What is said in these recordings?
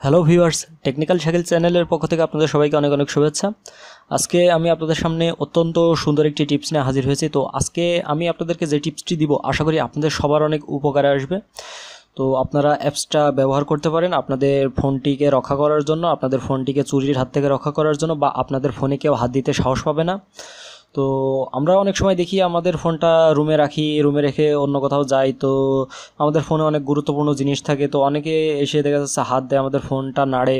Hello viewers technical Shakil চ্যানেলের পক্ষ থেকে আপনাদের সবাইকে অনেক অনেক শুভেচ্ছা। আজকে আমি আপনাদের সামনে অত্যন্ত সুন্দর একটি টিপস নিয়ে হাজির হয়েছি। তো আজকে আমি আপনাদেরকে যে টিপসটি দিব, আশা করি আপনাদের সবার অনেক উপকারে আসবে। তো আপনারা অ্যাপসটা ব্যবহার করতে পারেন আপনাদের ফোনটিকে রক্ষা করার জন্য, আপনাদের ফোনটিকে চুরির হাত থেকে রক্ষা করার জন্য বা আপনাদের ফোনে কেউ হাত দিতে সাহস পাবে না। তো আমরা অনেক সময় দেখি আমাদের ফোনটা রুমে রাখি রুমে রেখে অন্য কোথাও যাই, তো আমাদের ফোনে অনেক গুরুত্বপূর্ণ জিনিস থাকে, তো অনেকে এসে দেখা যাচ্ছে হাত দেয় আমাদের ফোনটা নাড়ে।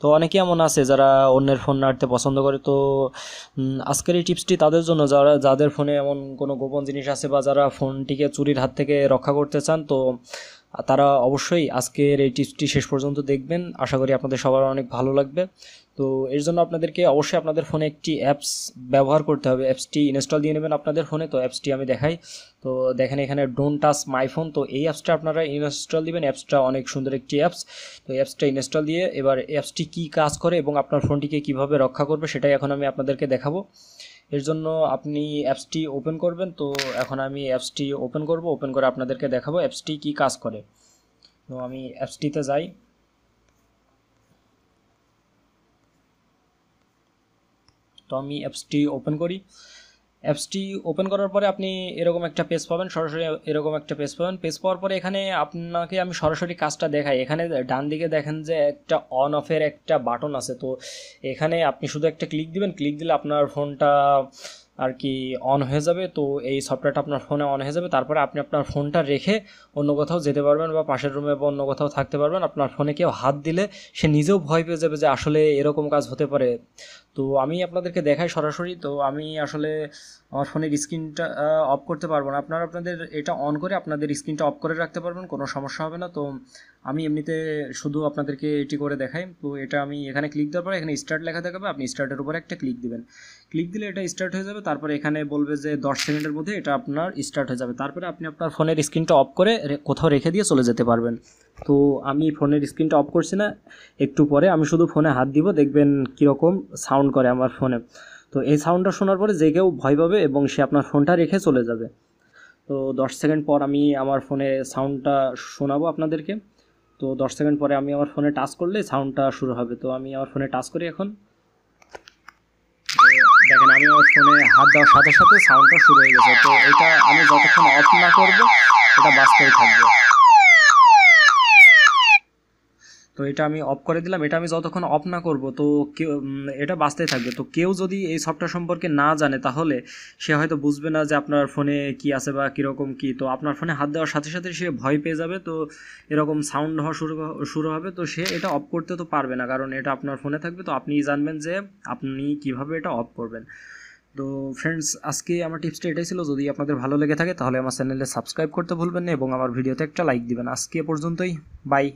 তো অনেকে এমন আছে যারা অন্যের ফোন নাড়তে পছন্দ করে, তো আজকের এই টিপসটি তাদের জন্য, যারা, যাদের ফোনে এমন কোনো গোপন জিনিস আছে বা যারা ফোনটিকে চুরির হাত থেকে রক্ষা করতে চান, তো তারা অবশ্যই আজকের এই টিপসটি শেষ পর্যন্ত দেখবেন। আশা করি আপনাদের সবার অনেক ভালো লাগবে। তো এর জন্য আপনাদেরকে অবশ্যই আপনাদের ফোনে একটি অ্যাপস ব্যবহার করতে হবে। অ্যাপসটি ইনস্টল দিয়ে নেবেন আপনাদের ফোনে। তো অ্যাপসটি আমি দেখাই। তো দেখেন এখানে ডোন্ট টাচ মাই ফোন তো এই অ্যাপসটা আপনারা ইনস্টল দিবেন। অ্যাপসটা অনেক সুন্দর একটি অ্যাপস। তো অ্যাপসটা ইনস্টল দিয়ে এবার অ্যাপসটি কী কাজ করে এবং আপনার ফোনটিকে কীভাবে রক্ষা করবে সেটাই এখন আমি আপনাদেরকে দেখাবো। এর জন্য আপনি অ্যাপসটি ওপেন করবেন। তো এখন আমি অ্যাপসটি ওপেন করব। ওপেন করে আপনাদেরকে দেখাবো অ্যাপসটি কি কাজ করে। তো আমি অ্যাপসটিতে যাই। তো আমি অ্যাপসটি ওপেন করি। অ্যাপসটি ওপেন করার পরে আপনি এরকম একটা পেজ পাবেন, সরাসরি এরকম একটা পেজ পাবেন। পেজ পাওয়ার পরে এখানে আপনাকে আমি সরাসরি কাজটা দেখাই। এখানে ডান দিকে দেখেন যে একটা অন অফের একটা বাটন আছে। তো এখানে আপনি শুধু একটা ক্লিক দিবেন ক্লিক দিলে আপনার ফোনটা আর কি অন হয়ে যাবে, তো এই সফটওয়্যারটা আপনার ফোনে অন হয়ে যাবে। তারপরে আপনি আপনার ফোনটা রেখে অন্য কোথাও যেতে পারবেন বা পাশের রুমে বা অন্য কোথাও থাকতে পারবেন। আপনার ফোনে কেউ হাত দিলে সে নিজেও ভয় পেয়ে যাবে যে আসলে এরকম কাজ হতে পারে। তো আমি আপনাদেরকে দেখাই সরাসরি, তো আমি আসলে আমার ফোনের স্ক্রিনটা অফ করতে পারব না। আপনারা আপনাদের এটা অন করে আপনাদের স্ক্রিনটা অফ করে রাখতে পারবেন, কোনো সমস্যা হবে না। তো আমি এমনিতে শুধু আপনাদেরকে এটি করে দেখাই। তো এটা আমি এখানে ক্লিক দেওয়ার পরে এখানে স্টার্ট লেখা দেখাবে আপনি স্টার্টের উপরে একটা ক্লিক দিবেন। ক্লিক দিলে এটা স্টার্ট হয়ে যাবে, তারপরে এখানে বলবে যে দশ সেকেন্ডের মধ্যে এটা আপনার স্টার্ট হয়ে যাবে। তারপরে আপনি আপনার ফোনের স্ক্রিনটা অফ করে কোথাও রেখে দিয়ে চলে যেতে পারবেন। তো আমি ফোনের স্ক্রিনটা অফ করছি না, একটু পরে আমি শুধু ফোনে হাত দিব, দেখবেন কীরকম সাউন্ড করে আমার ফোনে তো এই সাউন্ডটা শোনার পরে যে কেউ ভয় পাবে এবং সে আপনার ফোনটা রেখে চলে যাবে। তো দশ সেকেন্ড পর আমি আমার ফোনে সাউন্ডটা শোনাবো আপনাদেরকে। তো দশ সেকেন্ড পরে আমি আমার ফোনে টাচ করলে সাউন্ডটা শুরু হবে। তো আমি আমার ফোনে টাচ করি এখন। দেখেন, আমি আমার ফোনে হাত দেওয়ার সাথে সাথে সাউন্ডটা শুরু হয়ে গেছে। তো এটা আমি যতক্ষণ অফ না করব, এটা বাঁচতেই থাকবে। তো এটা আমি অফ করে দিলাম, এটা আমি যতক্ষণ অফ না করব, তো কেউ এটা বাঁচতেই থাকবে। তো কেউ যদি এই সফটওয়্যার সম্পর্কে না জানে তাহলে সে হয়তো বুঝবে না যে আপনার ফোনে কি আছে বা কীরকম কি। তো আপনার ফোনে হাত দেওয়ার সাথে সাথে সে ভয় পেয়ে যাবে, তো এরকম সাউন্ড হওয়া শুরু শুরু হবে, তো সে এটা অফ করতে তো পারবে না। কারণ এটা আপনার ফোনে থাকবে, তো আপনি জানবেন যে আপনি কীভাবে এটা অফ করবেন। তো ফ্রেন্ডস আজকে আমার টিপসটা এটাই ছিল, যদি আপনাদের ভালো লেগে থাকে তাহলে আমার চ্যানেলে সাবস্ক্রাইব করতে ভুলবেন না এবং আমার ভিডিওতে একটা লাইক দিবেন। আজকে পর্যন্তই বাই